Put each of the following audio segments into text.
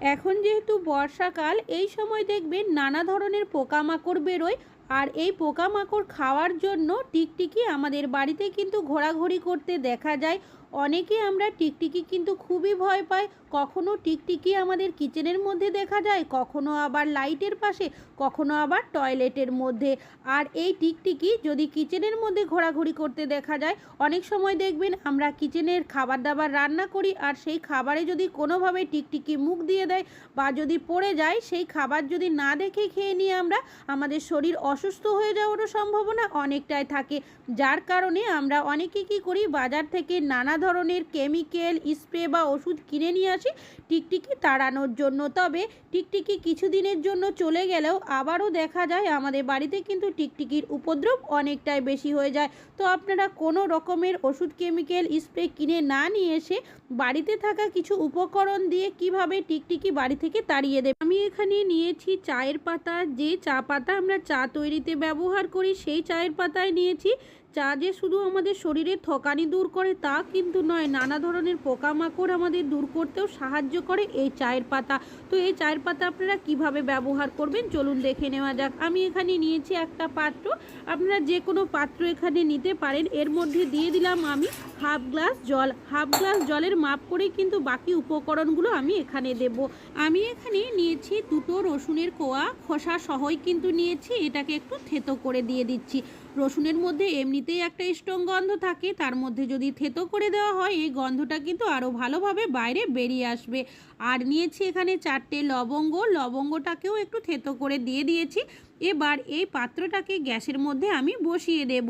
এখন যেহেতু বর্ষাকাল, এই সময় দেখবেন নানা ধরনের পোকামাকড় বেরোয়। আর এই পোকামাকড় খাওয়ার জন্য টিকটিকি আমাদের বাড়িতে কিন্তু ঘোরাঘুরি করতে দেখা যায়। অনেকে আমরা টিকটিকি কিন্তু খুবই ভয় পাই। কখনো টিকটিকি আমাদের কিচেনের মধ্যে দেখা যায়, কখনো আবার লাইটের পাশে, কখনো আবার টয়লেটের মধ্যে। আর এই টিকটিকি যদি কিচেনের মধ্যে ঘোরাঘুরি করতে দেখা যায়, অনেক সময় দেখবেন আমরা কিচেনের খাবার দাবার রান্না করি আর সেই খাবারে যদি কোনোভাবে টিকটিকি মুখ দিয়ে দেয় বা যদি পড়ে যায়, সেই খাবার যদি না দেখে খেয়ে নিয়ে আমরা আমাদের শরীর অসুস্থ হয়ে যাওয়ারও সম্ভাবনা অনেকটাই থাকে। যার কারণে আমরা অনেকে কী করি, বাজার থেকে নানা ধরনের কেমিক্যাল, স্প্রে বা ওষুধ কিনে নিয়ে আসি টিকটিকি তাড়ানোর জন্য। তবে টিকটিকি কিছুদিনের জন্য চলে গেলেও আবারও দেখা যায় আমাদের বাড়িতে কিন্তু টিকটিকির উপদ্রব অনেকটাই বেশি হয়ে যায়। তো আপনারা কোনো রকমের ওষুধ, কেমিক্যাল, স্প্রে কিনে না নিয়ে এসে বাড়িতে থাকা কিছু উপকরণ দিয়ে কীভাবে টিকটিকি বাড়ি থেকে তাড়িয়ে দেবে? আমি এখানে নিয়েছি চায়ের পাতা। যে চা পাতা আমরা চা তৈরিতে ব্যবহার করি, সেই চায়ের পাতায় নিয়েছি চা যে শুধু আমাদের শরীরের থকানি দূর করে তা কিন্তু নয়, নানা ধরনের পোকামাকড় আমাদের দূর করতেও সাহায্য করে এই চায়ের পাতা। তো এই চায়ের পাতা আপনারা কীভাবে ব্যবহার করবেন? চলুন দেখে নেওয়া যাক। আমি এখানে নিয়েছি একটা পাত্র। আপনারা যে কোনো পাত্র এখানে নিতে পারেন। এর মধ্যে দিয়ে দিলাম আমি হাফ গ্লাস জল। হাফ গ্লাস জলের মাপ করেই কিন্তু বাকি উপকরণগুলো আমি এখানে দেব। আমি এখানে নিয়েছি দুটো রসুনের কোয়া। খোসা সহই কিন্তু নিয়েছি। এটাকে একটু থেতো করে দিয়ে দিচ্ছি। রসুনের মধ্যে এমনিতেই একটা স্ট্রং গন্ধ থাকে, তার মধ্যে যদি থেতো করে দেওয়া হয়, এই গন্ধটা কিন্তু আরও ভালোভাবে বাইরে বেরিয়ে আসবে। আর নিয়েছি এখানে চারটে লবঙ্গ, লবঙ্গটাকেও একটু থেতো করে দিয়ে দিয়েছি। এবার এই পাত্রটাকে গ্যাসের মধ্যে আমি বসিয়ে দেব।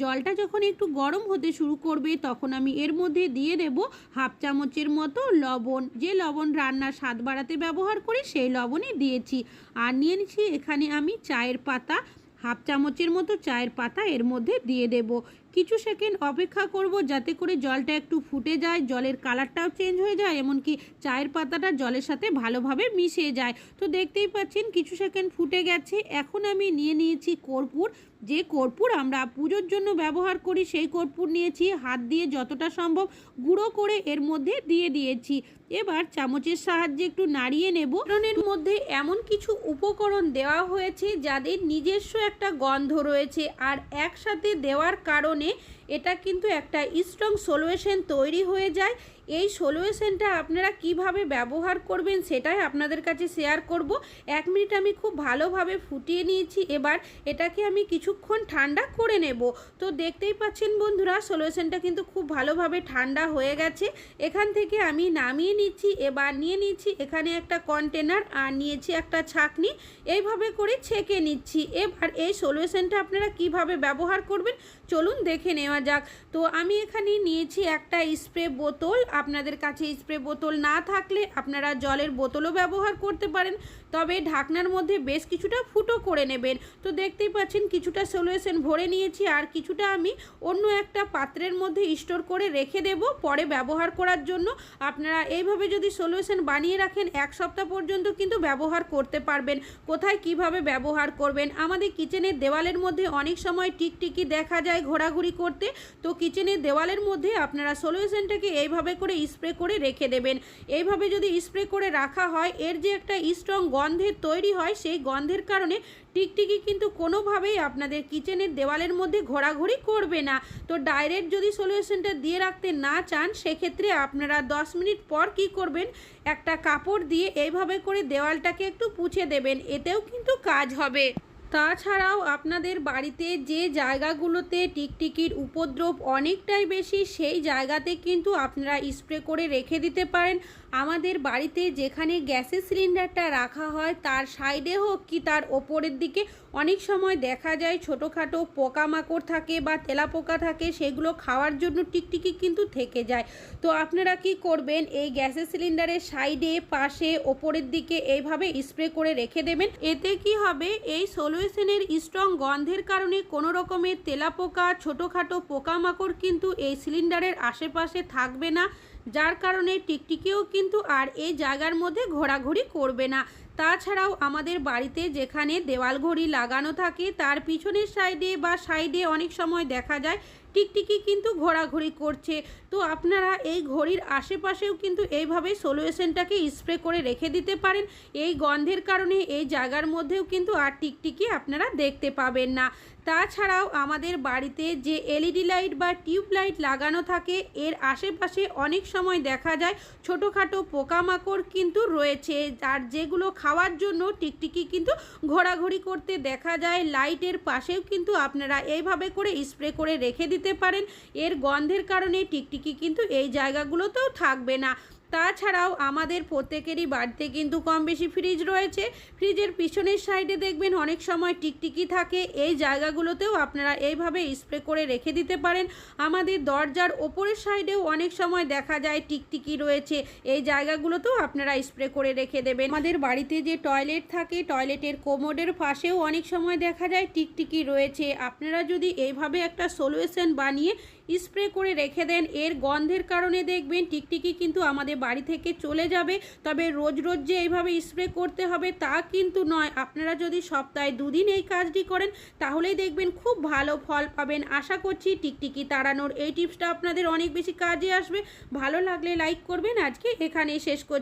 জলটা যখন একটু গরম হতে শুরু করবে, তখন আমি এর মধ্যে দিয়ে দেব হাফ চামচের মতো লবণ। যে লবণ রান্নার স্বাদ বাড়াতে ব্যবহার করি, সেই লবণই দিয়েছি। আর নিয়ে নিচ্ছি এখানে আমি চায়ের পাতা। হাফ চামচের মতো চায়ের পাতা এর মধ্যে দিয়ে দেব। কিছু সেকেন্ড অপেক্ষা করব যাতে করে জলটা একটু ফুটে যায়, জলের কালারটাও চেঞ্জ হয়ে যায়, এমনকি চায়ের পাতাটা জলের সাথে ভালোভাবে মিশে যায়। তো দেখতেই পাচ্ছেন কিছু সেকেন্ড ফুটে গেছে, এখন আমি নিয়ে নিয়েছি কর্পূর। যে কর্পূর আমরা পুজোর জন্য ব্যবহার করি, সেই কর্পূর নিয়েছি। হাত দিয়ে যতটা সম্ভব গুঁড়ো করে এর মধ্যে দিয়ে দিয়েছি। এবার চামচের সাহায্যে একটু নাড়িয়ে নেব। ফোড়নের মধ্যে এমন কিছু উপকরণ দেওয়া হয়েছে যাদের নিজস্ব একটা গন্ধ রয়েছে, আর একসাথে দেওয়ার কারণে কারণে এটা কিন্তু একটা স্ট্রং সলিউশন তৈরি হয়ে যায়। এই সলিউশনটা আপনারা কীভাবে ব্যবহার করবেন সেটাই আপনাদের কাছে শেয়ার করব। এক মিনিট আমি খুব ভালোভাবে ফুটিয়ে নিয়েছি, এবার এটাকে আমি কিছুক্ষণ ঠান্ডা করে নেব। তো দেখতেই পাচ্ছেন বন্ধুরা সলিউশনটা কিন্তু খুব ভালোভাবে ঠান্ডা হয়ে গেছে। এখান থেকে আমি নামিয়ে নিচ্ছি, এবার নিয়ে নিচ্ছি এখানে একটা কন্টেনার আর নিয়েছি একটা ছাকনি। এইভাবে করে ছেঁকে নিচ্ছি। এবার এই সলিউশনটা আপনারা কীভাবে ব্যবহার করবেন, চলুন দেখে নেওয়া যাক। তো আমি এখানে নিয়েছি একটা স্প্রে বোতল। আপনাদের কাছে স্প্রে বোতল না থাকলে আপনারা জলের বোতলও ব্যবহার করতে পারেন। তবে ঢাকনার মধ্যে বেশ কিছুটা ফুটো করে নেবেন। তো দেখতেই পাচ্ছেন কিছুটা সলিউশন ভরে নিয়েছি। আর কিছুটা আমি অন্য একটা পাত্রের মধ্যে স্টোর করে রেখে দেব পরে ব্যবহার করার জন্য। আপনারা এইভাবে যদি সলিউশন বানিয়ে রাখেন, এক সপ্তাহ পর্যন্ত কিন্তু ব্যবহার করতে পারবেন। কোথায় কীভাবে ব্যবহার করবেন? আমাদের কিচেনের দেওয়ালের মধ্যে অনেক সময় টিকটিকি দেখা যায়, ঘোরাঘুরি করতে তো কিচেনের দেওয়ালের মধ্যে আপনারা সলিউশনটাকে এইভাবে করে স্প্রে করে রেখে দেবেন। এইভাবে যদি স্প্রে করে রাখা হয়, এর যে একটা স্ট্রং গন্ধের তৈরি হয়, সেই গন্ধের কারণে টিকটিকি কিন্তু কোনোভাবেই আপনাদের কিচেনের দেওয়ালের মধ্যে ঘোরাঘুরি করবে না। তো ডাইরেক্ট যদি সলিউশনটা দিয়ে রাখতে না চান, সেক্ষেত্রে আপনারা দশ মিনিট পর কি করবেন? একটা কাপড় দিয়ে এইভাবে করে দেওয়ালটাকে একটু পুছে দেবেন। এতেও কিন্তু কাজ হবে। তাছাড়াও আপনাদের বাড়িতে যে জায়গাগুলোতে টিকটিকির উপদ্রব অনেকটাই বেশি, সেই জায়গাতে কিন্তু আপনারা স্প্রে করে রেখে দিতে পারেন। আমাদের বাড়িতে যেখানে গ্যাসের সিলিন্ডারটা রাখা হয়, তার সাইডে হোক কি তার ওপরের দিকে, অনেক সময় দেখা যায় ছোটোখাটো পোকামাকড় থাকে বা তেলাপোকা থাকে, সেগুলো খাওয়ার জন্য টিকটিকি কিন্তু থেকে যায়। তো আপনারা কি করবেন, এই গ্যাসের সিলিন্ডারের সাইডে, পাশে, ওপরের দিকে এইভাবে স্প্রে করে রেখে দেবেন। এতে কি হবে, এই সলিউশনের স্ট্রং গন্ধের কারণে কোনো রকমের তেলাপোকা, ছোটোখাটো পোকামাকড় কিন্তু এই সিলিন্ডারের আশেপাশে থাকবে না। যার কারণে টিকটিকিও কিন্তু আর এই জায়গার মধ্যে ঘোরাঘুরি করবে না। তাছাড়াও আমাদের বাড়িতে যেখানে দেওয়াল ঘড়ি লাগানো থাকে, তার পিছনের সাইডে বা সাইডে অনেক সময় দেখা যায় টিকটিকি কিন্তু ঘোরাঘুরি করছে। তো আপনারা এই ঘড়ির আশেপাশেও কিন্তু এইভাবে সলিউশনটাকে স্প্রে করে রেখে দিতে পারেন। এই গন্ধের কারণে এই জায়গার মধ্যেও কিন্তু আর টিকটিকি আপনারা দেখতে পাবেন না। তাছাড়াও আমাদের বাড়িতে যে এলইডি লাইট বা টিউব লাইট লাগানো থাকে, এর আশেপাশে অনেক সময় দেখা যায় ছোটোখাটো পোকামাকড় কিন্তু রয়েছে। আর যেগুলো খাওয়ার জন্য টিকটিকি কিন্তু ঘোরাঘুরি করতে দেখা যায়। লাইটের পাশেও কিন্তু আপনারা এইভাবে করে স্প্রে করে রেখে দিতে পারেন। এর গন্ধের কারণে টিকটিকি কিন্তু এই জায়গাগুলোতেও থাকবে না। তাছাড়াও আমাদের প্রত্যেকেরই বাড়িতে কিন্তু কম বেশি ফ্রিজ রয়েছে ফ্রিজের পিছনের সাইডে দেখবেন অনেক সময় টিকটিকি থাকে। এই জায়গাগুলোতেও আপনারা এইভাবে স্প্রে করে রেখে দিতে পারেন। আমাদের দরজার ওপরের সাইডেও অনেক সময় দেখা যায় টিকটিকি রয়েছে। এই জায়গাগুলোতেও আপনারা স্প্রে করে রেখে দেবেন। আমাদের বাড়িতে যে টয়লেট থাকে টয়লেটের কোমোডের পাশেও অনেক সময় দেখা যায় টিকটিকি রয়েছে। আপনারা যদি এইভাবে একটা সলিউশন বানিয়ে স্প্রে করে রেখে দেন। এর গন্ধের কারণে দেখবেন টিকটিকি কিন্তু আমাদের বাড়ি থেকে চলে যাবে। তবে রোজ রোজ যে এইভাবে স্প্রে করতে হবে তা কিন্তু নয়। আপনারা যদি সপ্তাহে দুদিন এই কাজটি করেন, তাহলেই দেখবেন খুব ভালো ফল পাবেন। আশা করছি টিকটিকি তাড়ানোর এই টিপসটা আপনাদের অনেক বেশি কাজে আসবে। ভালো লাগলে লাইক করবেন। আজকে এখানেই শেষ করছি।